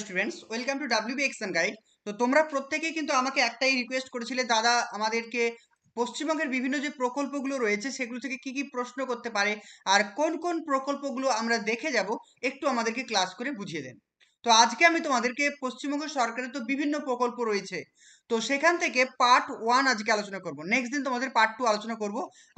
Students welcome to WB exam guide তো তোমরা প্রত্যেকেই কিন্তু আমাকে একটাই রিকোয়েস্ট করেছিলে, দাদা আমাদেরকে পশ্চিমবঙ্গের বিভিন্ন যে প্রকল্পগুলো রয়েছে, সেগুলো থেকে কি কি প্রশ্ন করতে পারে, আর কোন কোন প্রকল্পগুলো আমরা দেখে যাব, একটু আমাদেরকে ক্লাস করে বুঝিয়ে দেন। তো আজকে আমি তোমাদেরকে পশ্চিমবঙ্গ সরকারের তো বিভিন্ন প্রকল্প রয়েছে, তো সেখান থেকে পার্ট ওয়ান আজকে আলোচনা করব। নেক্সট দিন তোমাদের পার্ট টু আলোচনা করব।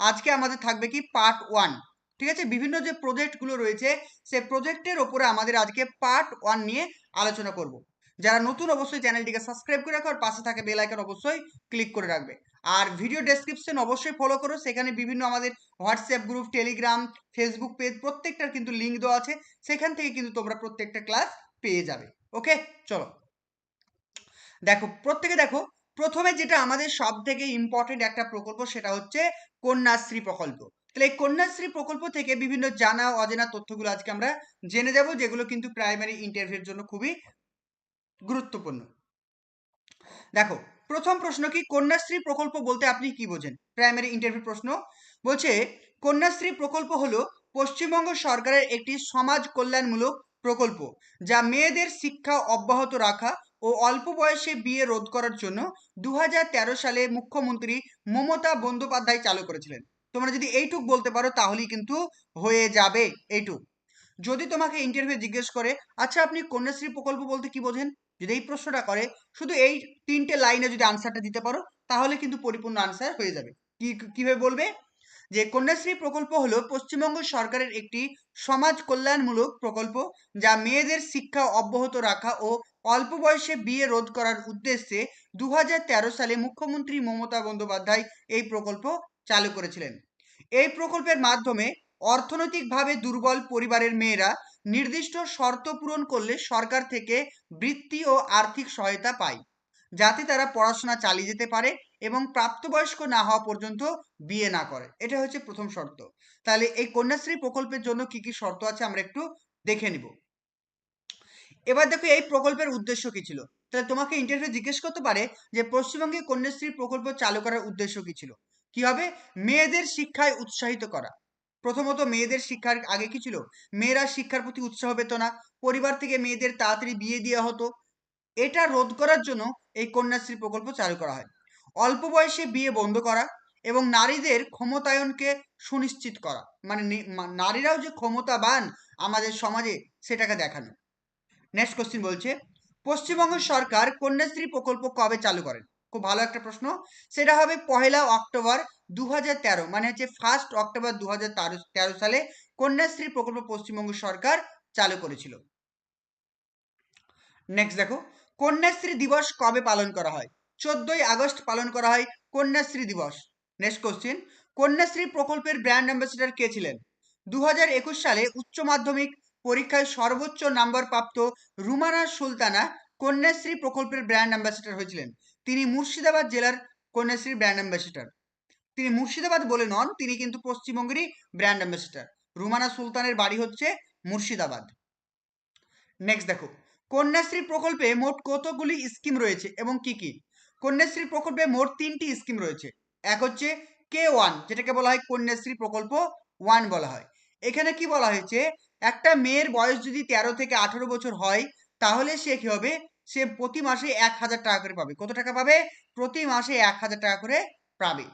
আজকে আমাদের থাকবে কি পার্ট ওয়ান ঠিক আছে? বিভিন্ন যে প্রজেক্টগুলো রয়েছে, সে প্রজেক্টের ওপরে আমাদের আজকে পার্ট ওয়ান নিয়ে আলোচনা করব। যারা নতুন অবশ্যই চ্যানেলটিকে সাবস্ক্রাইব করে রাখো আর পাশে থাকে বেল আইকন অবশ্যই ক্লিক করে রাখবে। আর ভিডিও ডেসক্রিপশন অবশ্যই ফলো করো, সেখানে বিভিন্ন আমাদের WhatsApp group Telegram Facebook page প্রত্যেকটার কিন্তু লিঙ্ক দেওয়া আছে। সেখান থেকে কিন্তু তোমরা প্রত্যেকটা ক্লাস পেয়ে যাবে। ওকে চলো। দেখো, প্রত্যেকে দেখো, প্রথমে যেটা আমাদের সব থেকে ইম্পর্টেন্ট একটা প্রকল্প সেটা হচ্ছে কন্যাশ্রী প্রকল্প। তাহলে এই কন্যাশ্রী প্রকল্প থেকে বিভিন্ন জানা অজানা তথ্যগুলো আজকে আমরা জেনে যাব, যেগুলো কিন্তু প্রাইমারি ইন্টারভিউর জন্য খুবই গুরুত্বপূর্ণ। দেখো, প্রথম প্রশ্ন কি, কন্যাশ্রী প্রকল্প বলতে আপনি কি বোঝেন? প্রাইমারি ইন্টারভিউ প্রশ্ন বলছে, কন্যাশ্রী প্রকল্প হলো পশ্চিমবঙ্গ সরকারের একটি সমাজ কল্যাণমূলক প্রকল্প, যা মেয়েদের শিক্ষা অব্যাহত রাখা ও অল্প বয়সে বিয়ে রোধ করার জন্য দু হাজার তেরো সালে মুখ্যমন্ত্রী মমতা বন্দ্যোপাধ্যায় চালু করেছিলেন। তোমরা যদি এইটুক বলতে পারো, তাহলেই কিন্তু হয়ে যাবে এইটুক। যদি তোমাকে ইন্টারভিউ জিজ্ঞেস করে আচ্ছা আপনি কন্যাশ্রী প্রকল্প বলতে কি বোঝেন? যদি এই প্রশ্নটা করে, শুধু এই তিনটে লাইনে যদি আনসারটা দিতে পারো, তাহলে কিন্তু পরিপূর্ণ আনসার হয়ে যাবে। কি, কীভাবে বলবে? যে, কন্যাশ্রী প্রকল্প হলো পশ্চিমবঙ্গ সরকারের একটি সমাজ কল্যাণমূলক প্রকল্প, যা মেয়েদের শিক্ষা অব্যাহত রাখা ও অল্প বয়সে বিয়ে রোধ করার উদ্দেশ্যে দু হাজার তেরো সালে মুখ্যমন্ত্রী মমতা বন্দ্যোপাধ্যায় এই প্রকল্প চালু করেছিলেন। এই প্রকল্পের মাধ্যমে অর্থনৈতিকভাবে দুর্বল পরিবারের মেয়েরা নির্দিষ্ট শর্ত পূরণ করলে সরকার থেকে বৃত্তি ও আর্থিক সহায়তা পায়, যাতে তারা পড়াশোনা চালিয়ে যেতে পারে এবং প্রাপ্তবয়স্ক না হওয়া পর্যন্ত বিয়ে না করে। এটা হচ্ছে প্রথম শর্ত। তাহলে এই কন্যাশ্রী প্রকল্পের জন্য কি কি শর্ত আছে আমরা একটু দেখে নিব। এবার দেখো এই প্রকল্পের উদ্দেশ্য কি ছিল? তাহলে তোমাকে ইন্টারভিউ জিজ্ঞেস করতে পারে যে পশ্চিমবঙ্গে কন্যাশ্রী প্রকল্প চালু করার উদ্দেশ্য কি ছিল? কি হবে? মেয়েদের শিক্ষায় উৎসাহিত করা। প্রথমত মেয়েদের শিক্ষার আগে কি ছিল? মেয়েরা শিক্ষার প্রতি উৎসাহ পেত না। পরিবার থেকে মেয়েদের তাড়াতাড়ি বিয়ে দেওয়া হতো। এটা রোধ করার জন্য এই কন্যাশ্রী প্রকল্প চালু করা হয়। অল্প বয়সে বিয়ে বন্ধ করা এবং নারীদের ক্ষমতায়নকে সুনিশ্চিত করা। মানে নারীরাও যে ক্ষমতাবান আমাদের সমাজে, সেটাকে দেখানো। নেক্সট কোশ্চিন বলছে, পশ্চিমবঙ্গ সরকার কন্যাশ্রী প্রকল্প কবে চালু করেন? খুব ভালো একটা প্রশ্ন। সেটা হবে পহেলা অক্টোবর দুহাজার তেরো মানে হচ্ছে ফার্স্ট অক্টোবর দু সালে কন্যাশ্রী প্রকল্প পশ্চিমবঙ্গ সরকার চালু করেছিল। নেক্সট দেখো, কন্যাশ্রী দিবস কবে পালন করা হয়? চোদ্দই আগস্ট পালন করা হয় কন্যাশ্রী দিবস। নেক্সট কোশ্চিন কন্যাশ্রী প্রকল্পের ব্র্যান্ড অ্যাম্বাসেডর কে ছিলেন? দু হাজার একুশ সালে উচ্চ মাধ্যমিক পরীক্ষায় সর্বোচ্চ নাম্বার প্রাপ্ত রুমানা সুলতানা কন্যাশ্রী প্রকল্পের ব্র্যান্ড অ্যাম্বাসেডর হয়েছিলেন। তিনি মুর্শিদাবাদ জেলার কন্যাশ্রী ব্র্যান্ড অ্যাম্বাসেডর তিনি মুর্শিদাবাদ বলে নন, তিনি কিন্তু পশ্চিমবঙ্গেরই ব্র্যান্ড অ্যাম্বাসেডর রুমানা সুলতানের বাড়ি হচ্ছে মুর্শিদাবাদ। নেক্সট দেখো, কন্যাশ্রী প্রকল্পে মোট কতগুলি স্কিম রয়েছে এবং কি কি? কন্যাশ্রী প্রকল্পে মোট তিনটি স্কিম রয়েছে। এক হচ্ছে কে ওয়ান যেটাকে বলা হয় কন্যাশ্রী প্রকল্প ওয়ান বলা হয়। এখানে কি বলা হয়েছে? একটা মেয়ের বয়স যদি তেরো থেকে আঠেরো বছর হয়, তাহলে সে কি হবে? সে প্রতি মাসে এক হাজার টাকা করে পাবে। কত টাকা পাবে? প্রতি মাসে এক হাজার টাকা করে পাবে।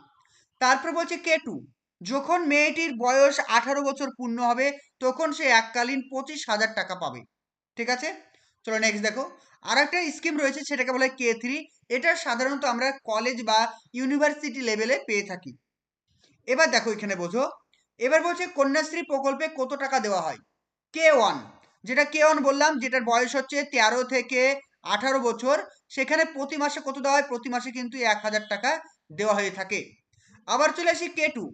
তারপর বলছে কে টু? যখন মেয়েটির বয়স আঠারো বছর পূর্ণ হবে, তখন সে এককালীন পঁচিশ হাজার টাকা পাবে। ঠিক আছে? চলো নেক্সট দেখো। আর একটা স্কিম রয়েছে, সেটাকে বলে কে থ্রি। এটা সাধারণত আমরা কলেজ বা ইউনিভার্সিটি লেভেলে পেয়ে থাকি। এবার দেখো এখানে বোঝো। এবার বলছে কন্যাশ্রী প্রকল্পে কত টাকা দেওয়া হয়? K one? যেটা কে ওয়ান বললাম, যেটার বয়স হচ্ছে তেরো থেকে আঠারো বছর, সেখানে প্রতি মাসে কত দেওয়া হয়? প্রতি মাসে কিন্তু এক হাজার টাকা দেওয়া হয়ে থাকে। আবার চলে আসি কে টু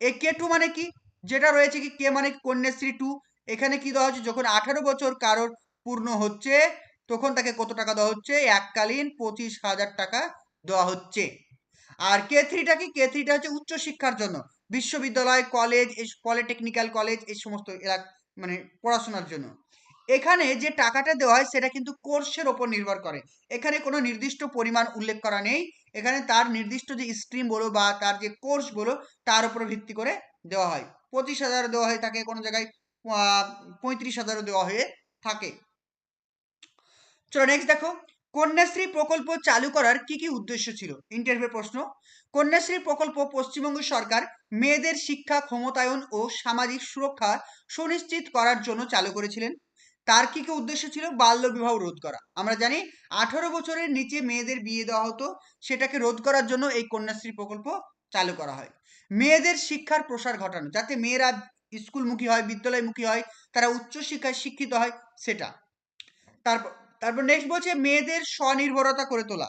এই কে টু মানে কি? যেটা রয়েছে কি? কে মানে কন্যাশ্রী টু এখানে কি দেওয়া হচ্ছে? যখন আঠারো বছর কারোর পূর্ণ হচ্ছে, তখন তাকে কত টাকা দেওয়া হচ্ছে? এককালীন পঁচিশ হাজার টাকা দেওয়া হচ্ছে। আর কে থ্রিটা কি? কে থ্রিটা হচ্ছে উচ্চশিক্ষার জন্য। বিশ্ববিদ্যালয় কলেজ পলিটেকনিক্যাল কলেজ এই সমস্ত এলাকা মানে পড়াশোনার জন্য। এখানে যে টাকাটা দেওয়া হয় সেটা কিন্তু কোর্সের ওপর নির্ভর করে। এখানে কোনো নির্দিষ্ট পরিমাণ উল্লেখ করা নেই। এখানে তার নির্দিষ্ট যে স্ট্রিম বলো বা তার যে কোর্স বলো, তার উপর ভিত্তি করে দেওয়া হয়। পঁচিশ হাজার দেওয়া হয়ে থাকে কোনো জায়গায় পঁয়ত্রিশ হাজারও দেওয়া হয়ে থাকে। চলো নেক্সট দেখো। কন্যাশ্রী প্রকল্প চালু করার কি কি উদ্দেশ্য ছিল? ইন্টারভিউ প্রশ্ন। কন্যাশ্রী প্রকল্প পশ্চিমবঙ্গ সরকার মেয়েদের শিক্ষা, ক্ষমতায়ন ও সামাজিক সুরক্ষা সুনিশ্চিত করার জন্য চালু করেছিলেন। তার কি কি উদ্দেশ্য ছিল? বাল্য বিবাহ রোধ করা। আমরা জানি আঠারো বছরের নিচে মেয়েদের বিয়ে দেওয়া হতো। সেটাকে রোধ করার জন্য এই কন্যাশ্রী প্রকল্প চালু করা হয়। মেয়েদের শিক্ষার প্রসার ঘটানো, যাতে মেয়েরা স্কুলমুখী হয়, বিদ্যালয়মুখী হয়, তারা উচ্চশিক্ষায় শিক্ষিত হয়, সেটা। তারপর তারপর নেক্সট বলছে মেয়েদের স্বনির্ভরতা করে তোলা।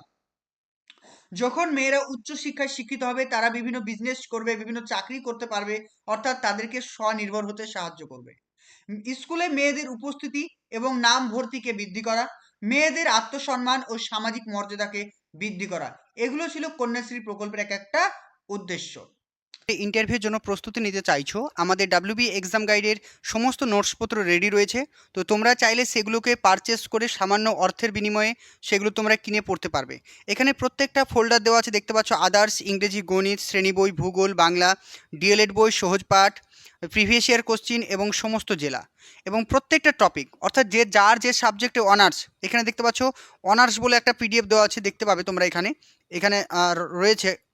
যখন মেয়েরা উচ্চশিক্ষায় শিক্ষিত হবে, তারা বিভিন্ন বিজনেস করবে, বিভিন্ন চাকরি করতে পারবে, অর্থাৎ তাদেরকে স্বনির্ভর হতে সাহায্য করবে। স্কুলে মেয়েদের উপস্থিতি এবং নাম ভর্তিকে বৃদ্ধি করা, মেয়েদের আত্মসম্মান ও সামাজিক মর্যাদাকে বৃদ্ধি করা, এগুলো ছিল কন্যাশ্রী প্রকল্পের এক একটা উদ্দেশ্য। ইন্টারভিউর জন্য প্রস্তুতি নিতে চাইছো? আমাদের ডাব্লিউবি এক্সাম গাইডের সমস্ত নোটসপত্র রেডি রয়েছে। তো তোমরা চাইলে সেগুলোকে পারচেস করে সামান্য অর্থের বিনিময়ে সেগুলো তোমরা কিনে পড়তে পারবে। এখানে প্রত্যেকটা ফোল্ডার দেওয়া আছে, দেখতে পাচ্ছ আদার্স ইংরেজি গণিত, শ্রেণি বই, ভূগোল, বাংলা ডিএলএড বই, সহজ পাঠ প্রিভিয়াস ইয়ার কোশ্চিন এবং সমস্ত জেলা এবং প্রত্যেকটা টপিক অর্থাৎ যে যার যে সাবজেক্টে অনার্স এখানে দেখতে পাচ্ছ অনার্স বলে একটা পিডিএফ দেওয়া আছে, দেখতে পাবে তোমরা এখানে। এখানে রয়েছে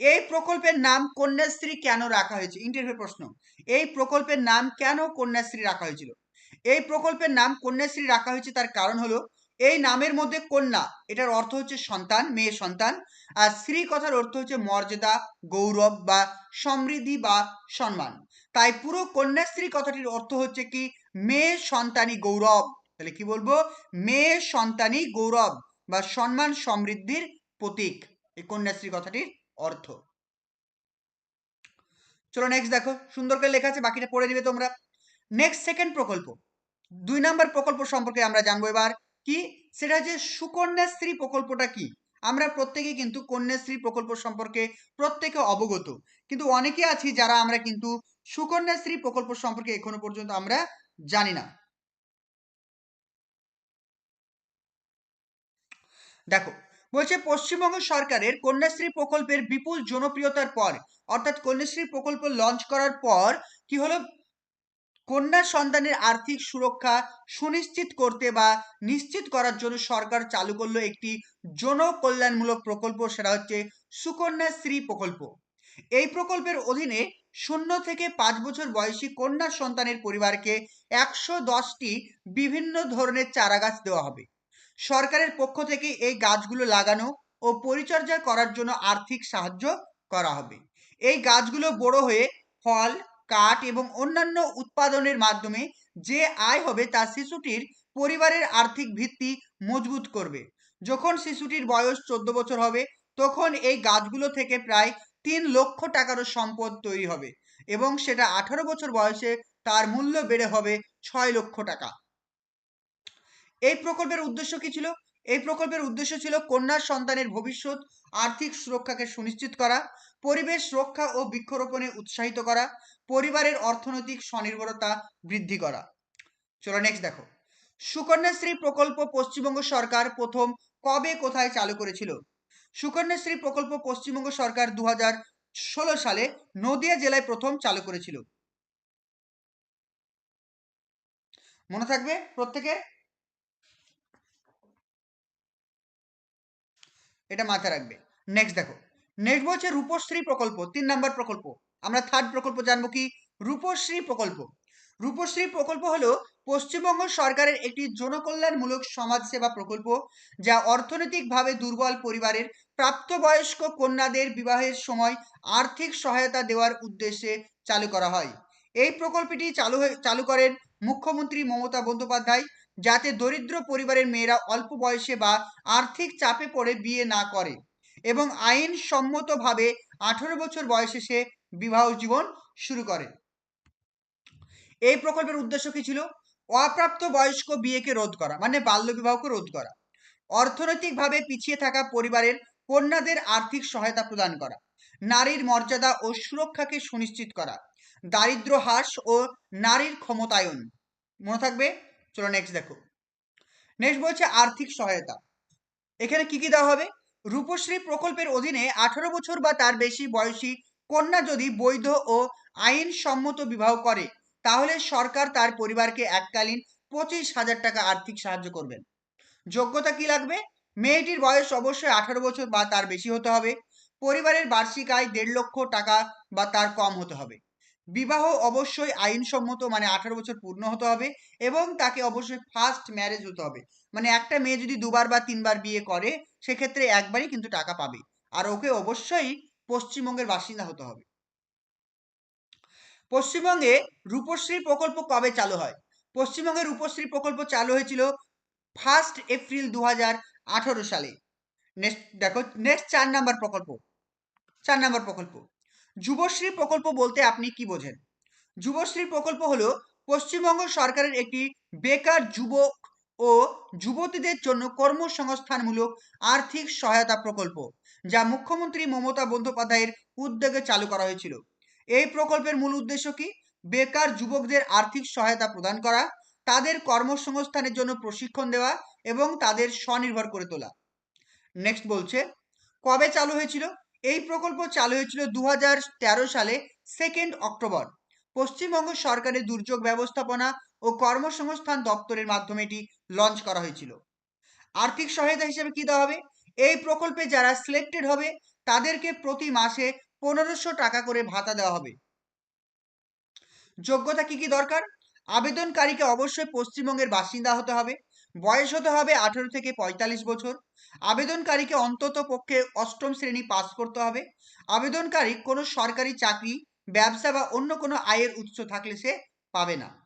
এই প্রকল্পের নাম কন্যাশ্রী কেন রাখা হয়েছে? ইন্টারভিউ প্রশ্ন। এই প্রকল্পের নাম কেন কন্যাশ্রী রাখা হয়েছিল? এই প্রকল্পের নাম কন্যাশ্রী রাখা হয়েছে তার কারণ হলো, এই নামের মধ্যে কন্যা, এটার অর্থ হচ্ছে সন্তান, মেয়ে সন্তান, আর শ্রী কথার অর্থ হচ্ছে মর্যাদা, গৌরব বা সমৃদ্ধি বা সম্মান। তাই পুরো কন্যাশ্রী কথাটির অর্থ হচ্ছে কি? মেয়ে সন্তানী গৌরব। তাহলে কি বলব? মেয়ে সন্তানী গৌরব বা সম্মান সমৃদ্ধির প্রতীক এই কন্যাশ্রী কথাটির। অর্থ। চলো নেক্সট দেখো, সুন্দর করে লেখা আছে, বাকিটা পড়ে দিবে তোমরা। নেক্সট সেকেন্ড প্রকল্প। দুই নম্বর প্রকল্প সম্পর্কে আমরা জানব এবার। কি? সেটা হচ্ছে সুকন্যাশ্রী প্রকল্পটা কি? আমরা প্রত্যেকে কিন্তু কন্যাশ্রী প্রকল্প সম্পর্কে প্রত্যেকে অবগত। কিন্তু অনেকে আছি যারা আমরা কিন্তু সুকন্যাশ্রী প্রকল্প সম্পর্কে এখনও পর্যন্ত আমরা জানি না। দেখো বলছে পশ্চিমবঙ্গ সরকারের কন্যাশ্রী প্রকল্পের বিপুল জনপ্রিয়তার পর, অর্থাৎ কন্যাশ্রী প্রকল্প লঞ্চ করার পর কি হলো? কন্যা সন্তানের আর্থিক সুরক্ষা সুনিশ্চিত করতে বা নিশ্চিত করার জন্য সরকার চালু করল একটি জনকল্যাণমূলক প্রকল্প, সেটা হচ্ছে সুকন্যাশ্রী প্রকল্প। এই প্রকল্পের অধীনে শূন্য থেকে পাঁচ বছর বয়সী কন্যা সন্তানের পরিবারকে একশো দশটি বিভিন্ন ধরনের চারাগাছ দেওয়া হবে। সরকারের পক্ষ থেকে এই গাছগুলো লাগানো ও পরিচর্যা করার জন্য আর্থিক সাহায্য করা হবে। এই গাছগুলো বড় হয়ে ফল, কাঠ এবং অন্যান্য উৎপাদনের মাধ্যমে যে আয় হবে তা শিশুটির পরিবারের আর্থিক ভিত্তি মজবুত করবে। যখন শিশুটির বয়স চোদ্দ বছর হবে, তখন এই গাছগুলো থেকে প্রায় তিন লক্ষ টাকারও সম্পদ তৈরি হবে এবং সেটা আঠারো বছর বয়সে তার মূল্য বেড়ে হবে ছয় লক্ষ টাকা। এই প্রকল্পের উদ্দেশ্য কি ছিল? এই প্রকল্পের উদ্দেশ্য ছিল কন্যার সন্তানের ভবিষ্যৎ, আর্থিক সুরক্ষাকে সুনিশ্চিত করা, পরিবেশ রক্ষা ও বৃক্ষরোপণে উৎসাহিত করা, পরিবারের অর্থনৈতিক স্বনির্ভরতা বৃদ্ধি করা। চলো নেক্সট দেখো। সুকন্যাশ্রী প্রকল্প পশ্চিমবঙ্গ সরকার প্রথম কবে কোথায় চালু করেছিল? সুকন্যাশ্রী প্রকল্প পশ্চিমবঙ্গ সরকার দু সালে নদিয়া জেলায় প্রথম চালু করেছিল। মনে থাকবে প্রত্যেকের? এটা মাথায় রাখবে। নেক্সট দেখো। নেক্সট বলছে রূপশ্রী প্রকল্প, তিন নাম্বার প্রকল্প। আমরা থার্ড প্রকল্প জানব কি? রূপশ্রী প্রকল্প। রূপশ্রী প্রকল্প হলো পশ্চিমবঙ্গ সরকারের একটি জনকল্যাণমূলক সমাজসেবা প্রকল্প, যা অর্থনৈতিকভাবে দুর্বল পরিবারের প্রাপ্তবয়স্ক কন্যাদের বিবাহের সময় আর্থিক সহায়তা দেওয়ার উদ্দেশ্যে চালু করা হয়। এই প্রকল্পটি চালু চালু করেন মুখ্যমন্ত্রী মমতা বন্দ্যোপাধ্যায়। যাতে দরিদ্র পরিবারের মেয়েরা অল্প বয়সে বা আর্থিক চাপে পড়ে বিয়ে না করে এবং আইন সম্মতভাবে আঠারো বছর বয়সে সে বিবাহ জীবন শুরু করে। এই প্রকল্পের উদ্দেশ্য কি ছিল? অপ্রাপ্ত বয়স্ক বিয়েকে রোধ করা মানে বাল্যবিবাহকে রোধ করা। অর্থনৈতিকভাবে পিছিয়ে থাকা পরিবারের কন্যাদের আর্থিক সহায়তা প্রদান করা, নারীর মর্যাদা ও সুরক্ষাকে সুনিশ্চিত করা, দারিদ্র হ্রাস ও নারীর ক্ষমতায়ন। মনে থাকবে? চলো নেক্সট দেখো। নেক্সট বলছে আর্থিক সহায়তা। এখানে কি কি দেওয়া হবে? রূপশ্রী প্রকল্পের অধীনে আঠারো বছর বা তার বেশি বয়সী কন্যা যদি বৈধ ও আইনসম্মত বিবাহ করে, তাহলে সরকার তার পরিবারকে এককালীন পঁচিশ হাজার টাকা আর্থিক সাহায্য করবেন। যোগ্যতা কি লাগবে? মেয়েটির বয়স অবশ্যই আঠারো বছর বা তার বেশি হতে হবে। পরিবারের বার্ষিক আয় দেড় লক্ষ টাকা বা তার কম হতে হবে। বিবাহ অবশ্যই আইনসম্মত মানে আঠারো বছর পূর্ণ হতে হবে এবং তাকে অবশ্যই ফার্স্ট ম্যারেজ হতে হবে। মানে একটা মেয়ে যদি দুবার বা তিনবার বিয়ে করে, সেক্ষেত্রে একবারই কিন্তু টাকা পাবে। আর ওকে অবশ্যই পশ্চিমবঙ্গের বাসিন্দা হতে হবে। পশ্চিমবঙ্গে রূপশ্রী প্রকল্প কবে চালু হয়? পশ্চিমবঙ্গে রূপশ্রী প্রকল্প চালু হয়েছিল ফার্স্ট এপ্রিল দু সালে। নেক্সট দেখো নেক্সট চার নাম্বার প্রকল্প। চার নাম্বার প্রকল্প। যুবশ্রী প্রকল্প বলতে আপনি কি বোঝেন? যুবশ্রী প্রকল্প হলো পশ্চিমবঙ্গ সরকারের একটি বেকার যুবক ও যুবতীদের জন্য কর্মসংস্থানমূলক আর্থিক সহায়তা প্রকল্প, যা মুখ্যমন্ত্রী মমতা বন্দ্যোপাধ্যায়ের উদ্যোগে চালু করা হয়েছিল। এই প্রকল্পের মূল উদ্দেশ্য কি? বেকার যুবকদের আর্থিক সহায়তা প্রদান করা, তাদের কর্মসংস্থানের জন্য প্রশিক্ষণ দেওয়া এবং তাদের স্বনির্ভর করে তোলা। নেক্সট বলছে, কবে চালু হয়েছিল? এই প্রকল্প চালু হয়েছিল দু হাজার তেরো সালে সেকেন্ড অক্টোবর পশ্চিমবঙ্গ সরকারের দুর্যোগ ব্যবস্থাপনা ও কর্মসংস্থান দপ্তরের মাধ্যমে এটি লঞ্চ করা হয়েছিল। আর্থিক সহায়তা হিসেবে কি দেওয়া হবে? এই প্রকল্পে যারা সিলেক্টেড হবে, তাদেরকে প্রতি মাসে পনেরোশো টাকা করে ভাতা দেওয়া হবে। যোগ্যতা কি কি দরকার? আবেদনকারীকে অবশ্যই পশ্চিমবঙ্গের বাসিন্দা হতে হবে। বয়স হতে হবে আঠেরো থেকে পঁয়তাল্লিশ বছর। আবেদনকারীকে অন্তত পক্ষে অষ্টম শ্রেণি পাস করতে হবে। আবেদনকারী কোনো সরকারি চাকরি, ব্যবসা বা অন্য কোনো আয়ের উৎস থাকলে সে পাবে না।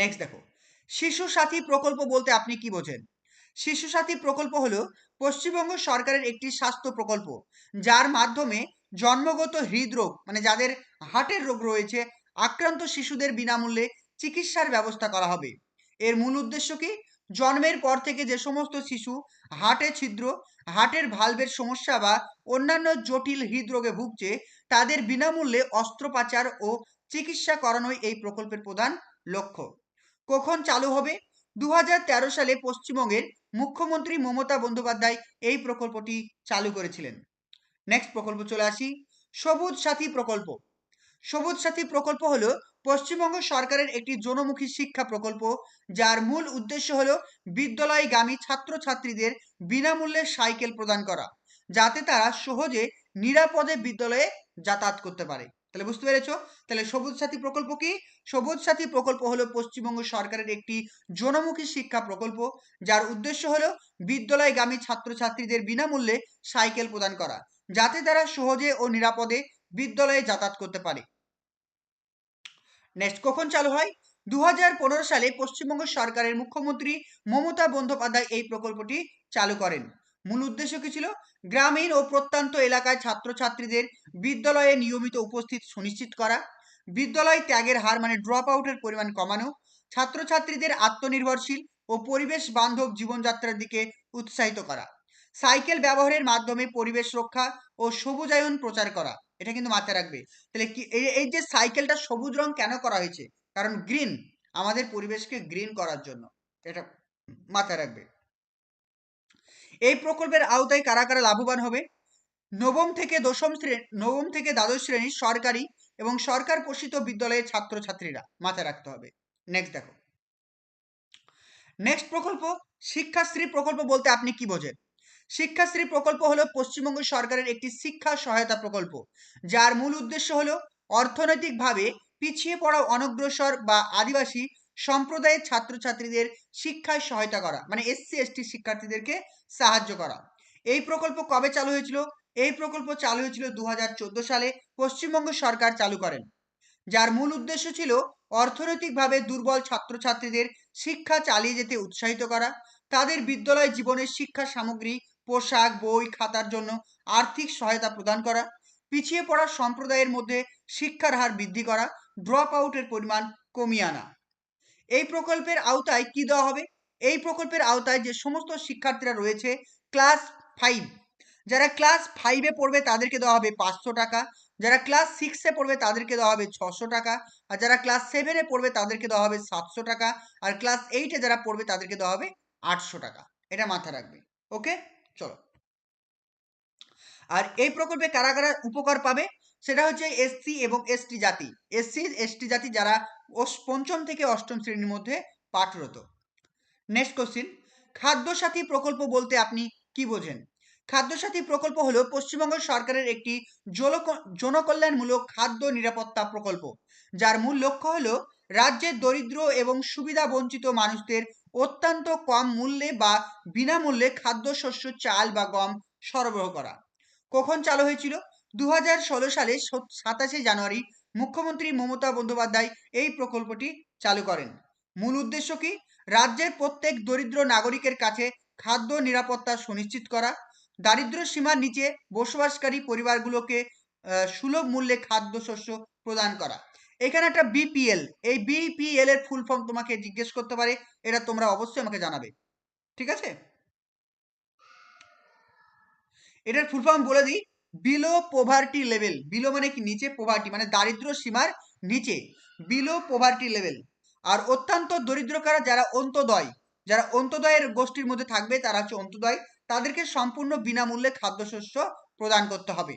নেক্সট দেখো। শিশু সাথী প্রকল্প বলতে আপনি কি বোঝেন? শিশু সাথী প্রকল্প হলো পশ্চিমবঙ্গ সরকারের একটি স্বাস্থ্য প্রকল্প, যার মাধ্যমে জন্মগত হৃদরোগ মানে যাদের হার্টের রোগ রয়েছে, আক্রান্ত শিশুদের বিনামূল্যে চিকিৎসার ব্যবস্থা করা হবে। এর মূল উদ্দেশ্য কি? জন্মের পর থেকে যে সমস্ত শিশু হার্টে ছিদ্র, হার্টের ভালভের সমস্যা বা অন্যান্য জটিল হৃদরোগে ভুগছে, তাদের বিনামূল্যে অস্ত্রোপচার ও চিকিৎসা করানোই এই প্রকল্পের প্রধান লক্ষ্য। কখন চালু হবে? দু হাজার তেরো সালে পশ্চিমবঙ্গের মুখ্যমন্ত্রী মমতা বন্দ্যোপাধ্যায় এই প্রকল্পটি চালু করেছিলেন। নেক্সট প্রকল্প চলে আসি। সবুজ সাথী প্রকল্প। সবুজ সাথী প্রকল্প হলো পশ্চিমবঙ্গ সরকারের একটি জনমুখী শিক্ষা প্রকল্প, যার মূল উদ্দেশ্য হলো বিদ্যালয়গামী ছাত্রছাত্রীদের বিনামূল্যে সাইকেল প্রদান করা, যাতে তারা সহজে নিরাপদে বিদ্যালয়ে যাতায়াত করতে পারে। তাহলে বুঝতে পেরেছ? তাহলে সবুজ সাথী প্রকল্প কি? সবুজ সাথী প্রকল্প হলো পশ্চিমবঙ্গ সরকারের একটি জনমুখী শিক্ষা প্রকল্প, যার উদ্দেশ্য হলো বিদ্যালয়গামী ছাত্রছাত্রীদের বিনামূল্যে সাইকেল প্রদান করা, যাতে তারা সহজে ও নিরাপদে বিদ্যালয়ে যাতায়াত করতে পারে। নেক্সট কখন চালু হয়? দু হাজার পনেরো সালে পশ্চিমবঙ্গ সরকারের মুখ্যমন্ত্রী মমতা বন্দ্যোপাধ্যায় এই প্রকল্পটি চালু করেন। মূল উদ্দেশ্য কি ছিল? গ্রামীণ ও প্রত্যন্ত এলাকায় ছাত্রছাত্রীদের বিদ্যালয়ে নিয়মিত উপস্থিত সুনিশ্চিত করা, বিদ্যালয় ত্যাগের হার মানে ড্রপ আউটের পরিমাণ কমানো, ছাত্রছাত্রীদের আত্মনির্ভরশীল ও পরিবেশ বান্ধব জীবনযাত্রার দিকে উৎসাহিত করা, সাইকেল ব্যবহারের মাধ্যমে পরিবেশ রক্ষা ও সবুজায়ন প্রচার করা, এটা কিন্তু মাথায় রাখবে। তাহলে কি এই এই যে সাইকেলটা সবুজ রং কেন করা হয়েছে? কারণ গ্রিন আমাদের পরিবেশকে গ্রিন করার জন্য, এটা মাথায় রাখবে। এই প্রকল্পের আওতায় কারা কারা লাভবান হবে? নবম থেকে দশম শ্রেণি নবম থেকে দ্বাদশ শ্রেণির সরকারি এবং সরকার পোষিত বিদ্যালয়ের ছাত্রছাত্রীরা মাথায় রাখতে হবে। নেক্সট দেখো। নেক্সট প্রকল্প, শিক্ষাশ্রী প্রকল্প বলতে আপনি কি বোঝেন? শিক্ষাশ্রী প্রকল্প হলো পশ্চিমবঙ্গ সরকারের একটি শিক্ষা সহায়তা প্রকল্প, যার মূল উদ্দেশ্য হলো অর্থনৈতিকভাবে পিছিয়ে পড়া অনগ্রসর বা আদিবাসী সম্প্রদায়ের ছাত্রছাত্রীদের শিক্ষায় সহায়তা করা মানে এসসি এসটি শিক্ষার্থীদেরকে সাহায্য করা। এই প্রকল্প কবে চালু হয়েছিল? এই প্রকল্প চালু হয়েছিল দু হাজার চোদ্দ সালে পশ্চিমবঙ্গ সরকার চালু করেন। যার মূল উদ্দেশ্য ছিল অর্থনৈতিকভাবে দুর্বল ছাত্রছাত্রীদের শিক্ষা চালিয়ে যেতে উৎসাহিত করা, তাদের বিদ্যালয় জীবনের শিক্ষা সামগ্রী, পোশাক, বই, খাতার জন্য আর্থিক সহায়তা প্রদান করা, পিছিয়ে পড়া সম্প্রদায়ের মধ্যে শিক্ষার হার বৃদ্ধি করা ড্রপ আউটের পরিমাণ কমিয়ে আনা। এই প্রকল্পের আওতায় কি দেওয়া হবে? এই প্রকল্পের আওতায় যে সমস্ত শিক্ষার্থীরা রয়েছে ক্লাস ফাইভ যারা ক্লাস ফাইভে পড়বে তাদেরকে দেওয়া হবে পাঁচশো টাকা, যারা ক্লাস সিক্সে পড়বে তাদেরকে দেওয়া হবে ছশো টাকা, আর যারা ক্লাস সেভেনে পড়বে তাদেরকে দেওয়া হবে সাতশো টাকা, আর ক্লাস এইটে যারা পড়বে তাদেরকে দেওয়া হবে আটশো টাকা। এটা মাথায় রাখবে। ওকে চলো। আর এই প্রকল্পে কারা কারা উপকার পাবে? সেটা হচ্ছে এসসি এবং এসটি জাতি। এসসি এসটি জাতি যারা পঞ্চম থেকে অষ্টম শ্রেণির মধ্যে পাঠরত। নেক্সট কোশ্চিন খাদ্যসাথী প্রকল্প বলতে আপনি কি বোঝেন? খাদ্যসাথী প্রকল্প হলো পশ্চিমবঙ্গ সরকারের একটি জনকল্যাণমূলক খাদ্য নিরাপত্তা প্রকল্প। যার মূল লক্ষ্য হলো রাজ্যের দরিদ্র এবং সুবিধা বঞ্চিত মানুষদের অত্যন্ত কম মূল্যে বা বিনামূল্যে খাদ্যশস্য, চাল বা গম সরবরাহ করা। কখন চালু হয়েছিল? দু হাজার ষোলো সালে সাতাশে জানুয়ারি মুখ্যমন্ত্রী মমতা বন্দ্যোপাধ্যায় এই প্রকল্পটি চালু করেন। মূল উদ্দেশ্য কি? রাজ্যের প্রত্যেক দরিদ্র নাগরিকের কাছে খাদ্য নিরাপত্তা সুনিশ্চিত করা দারিদ্র সীমার নিচে বসবাসকারী পরিবারগুলোকে সুলভ মূল্যে খাদ্যশস্য প্রদান করা। এখানে একটা বিপিএল, এই বিপিএল এর ফুল ফর্ম তোমাকে জিজ্ঞেস করতে পারে, এটা তোমরা অবশ্যই আমাকে জানাবে। ঠিক আছে? এটার ফুল ফর্ম বলে দিই বিলো পোভার্টি লেভেল বিলো মানে কি নিচে পোভার্টি মানে দারিদ্র সীমার নিচে বিলো পোভার্টি লেভেল আর অত্যন্ত দরিদ্র কারা যারা অন্তদয়, যারা অন্তদয়ের গোষ্ঠীর মধ্যে থাকবে, তারা হচ্ছে অন্তদয়, তাদেরকে সম্পূর্ণ বিনামূল্যে খাদ্যশস্য প্রদান করতে হবে।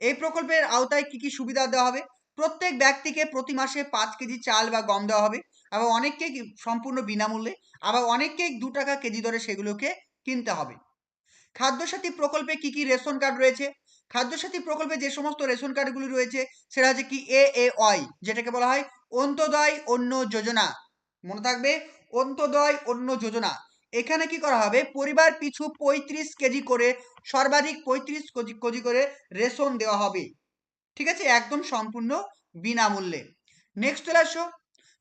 এই প্রকল্পের আওতায় কি কি সুবিধা দেওয়া হবে? প্রত্যেক ব্যক্তিকে প্রতি মাসে পাঁচ কেজি চাল বা গম দেওয়া হবে, আবার অনেককে সম্পূর্ণ বিনামূল্যে, আবার অনেককে দু টাকা কেজি দরে সেগুলোকে কিনতে হবে। খাদ্যসাথী প্রকল্পে কি কি রেশন কার্ড রয়েছে? খাদ্যসাথী প্রকল্পে যে সমস্ত রেশন কার্ডগুলি রয়েছে, সেটা হচ্ছে কি এ এ ওয়াই যেটাকে বলা হয় অন্তদয় অন্য যোজনা। মনে থাকবে? অন্তদয় অন্য যোজনা। এখানে কি করা হবে? পরিবার পিছু পঁয়ত্রিশ কেজি করে, সর্বাধিক পঁয়ত্রিশ কেজি কেজি করে রেশন দেওয়া হবে। ঠিক আছে? একদম সম্পূর্ণ বিনামূল্যে। নেক্সট চলে আসো।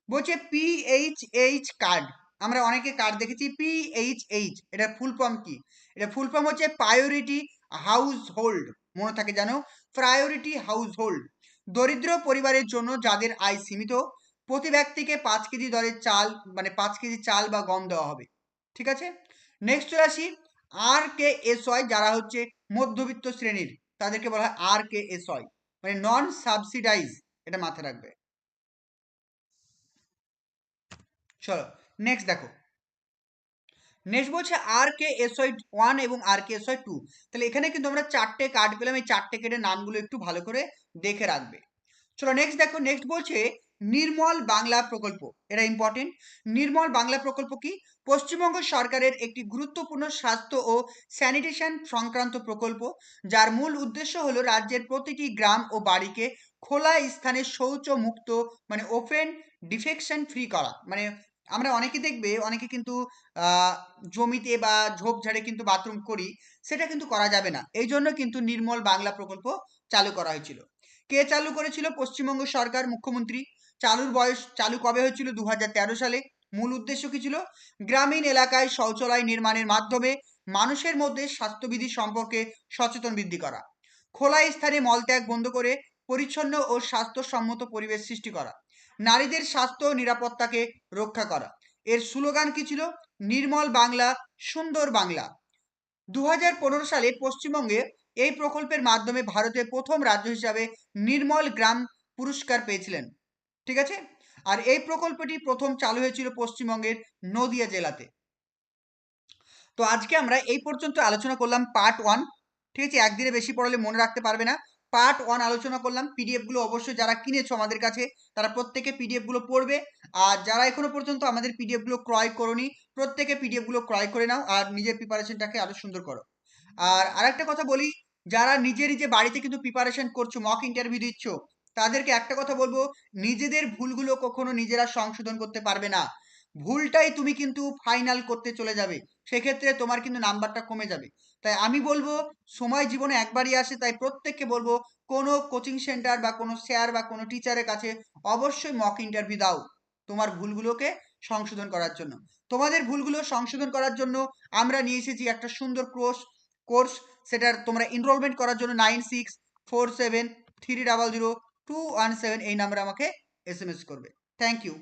বলছে পিএইচএইচ কার্ড। আমরা অনেকে কার্ড দেখেছি পিএইচএইচ এটা ফুল ফর্ম কি? এটা ফুল ফর্ম হচ্ছে প্রায়োরিটি হাউস হোল্ড মনে থাকে জানো প্রায়োরিটি হাউস হোল্ড দরিদ্র পরিবারের জন্য যাদের আয় সীমিত, প্রতি ব্যক্তিকে পাঁচ কেজি দরের চাল মানে পাঁচ কেজি চাল বা গম দেওয়া হবে। ঠিক আছে? নেক্সট চলে আসি আর কে এস ওয়াই যারা হচ্ছে মধ্যবিত্ত শ্রেণির, তাদেরকে বলা হয় আর কে এস ওয়াই মানে নন সাবসিডাইজ এটা মাথায় রাখবে। চলো নেক্সট দেখো। নেক্সট বলছে R K S Y one এবং R K S Y two তাহলে এখানে কিন্তু আমরা চারটে কার্ড পেলাম, এই চারটে কেটের নামগুলো একটু ভালো করে দেখে রাখবে। চলো নেক্সট দেখো নেক্সট বলছে নির্মল বাংলা প্রকল্প। এটা ইম্পর্টেন্ট নির্মল বাংলা প্রকল্প কি? পশ্চিমবঙ্গ সরকারের একটি গুরুত্বপূর্ণ স্বাস্থ্য ও স্যানিটেশন সংক্রান্ত প্রকল্প, যার মূল উদ্দেশ্য হলো রাজ্যের প্রতিটি গ্রাম ও বাড়িকে খোলা স্থানে শৌচ মুক্ত মানে ওপেন ডিফেকশন ফ্রি করা। মানে আমরা অনেকে দেখবে, অনেকে কিন্তু জমিতে বা ঝোপঝাড়ে কিন্তু বাথরুম করি, সেটা কিন্তু করা যাবে না। এই জন্য কিন্তু নির্মল বাংলা প্রকল্প চালু করা হয়েছিল। কে চালু করেছিল? পশ্চিমবঙ্গ সরকার, মুখ্যমন্ত্রী। চালুর বয়স, চালু কবে হয়েছিল? দু হাজার তেরো সালে। মূল উদ্দেশ্য কি ছিল? গ্রামীণ এলাকায় শৌচালয় নির্মাণের মাধ্যমে মানুষের মধ্যে স্বাস্থ্যবিধি সম্পর্কে সচেতন বৃদ্ধি করা। খোলা স্থানে মলত্যাগ বন্ধ করে, পরিচ্ছন্ন ও স্বাস্থ্যসম্মত পরিবেশ সৃষ্টি করা। নারীদের স্বাস্থ্য নিরাপত্তাকে রক্ষা করা। এর স্লোগান কি ছিল? নির্মল বাংলা, সুন্দর বাংলা। দু হাজার পনেরো সালে পশ্চিমবঙ্গে এই প্রকল্পের মাধ্যমে ভারতের প্রথম রাজ্য হিসাবে নির্মল গ্রাম পুরস্কার পেয়েছিলেন। ঠিক আছে? আর এই প্রকল্পটি প্রথম চালু হয়েছিল পশ্চিমবঙ্গের নদিয়া জেলাতে। তো আজকে আমরা এই পর্যন্ত আলোচনা করলাম পার্ট ওয়ান। ঠিক আছে? একদিনে বেশি পড়ালে মনে রাখতে পারবে না। পার্ট ওয়ান আলোচনা করলাম। পিডিএফগুলো অবশ্যই যারা কিনেছো আমাদের কাছে, তারা প্রত্যেকে পিডিএফগুলো পড়বে। আর যারা এখনও পর্যন্ত আমাদের পিডিএফগুলো ক্রয় করনি, প্রত্যেকে পিডিএফগুলো ক্রয় করে নাও আর নিজের প্রিপারেশনটাকে আরও সুন্দর করো। আর আরেকটা কথা বলি, যারা নিজে নিজে বাড়িতে কিন্তু প্রিপারেশন করছ মক ইন্টারভিউ দিচ্ছ, তাদেরকে একটা কথা বলব, নিজেদের ভুলগুলো কখনো নিজেরা সংশোধন করতে পারবে না। ভুলটাই তুমি কিন্তু ফাইনাল করতে চলে যাবে। সেক্ষেত্রে তোমার কিন্তু নাম্বারটা কমে যাবে। তাই আমি বলব, সময় জীবনে একবারই আসে, তাই প্রত্যেককে বলব, কোনো কোচিং সেন্টার বা কোনো স্যার বা কোনো টিচারের কাছে অবশ্যই মক ইন্টারভিউ দাও তোমার ভুলগুলোকে সংশোধন করার জন্য। তোমাদের ভুলগুলো সংশোধন করার জন্য আমরা নিয়ে এসেছি একটা সুন্দর কোর্স কোর্স সেটার তোমরা এনরোলমেন্ট করার জন্য nine six four seven three double zero two one seven এই নাম্বারে আমাকে এস এম এস করবে। Thank you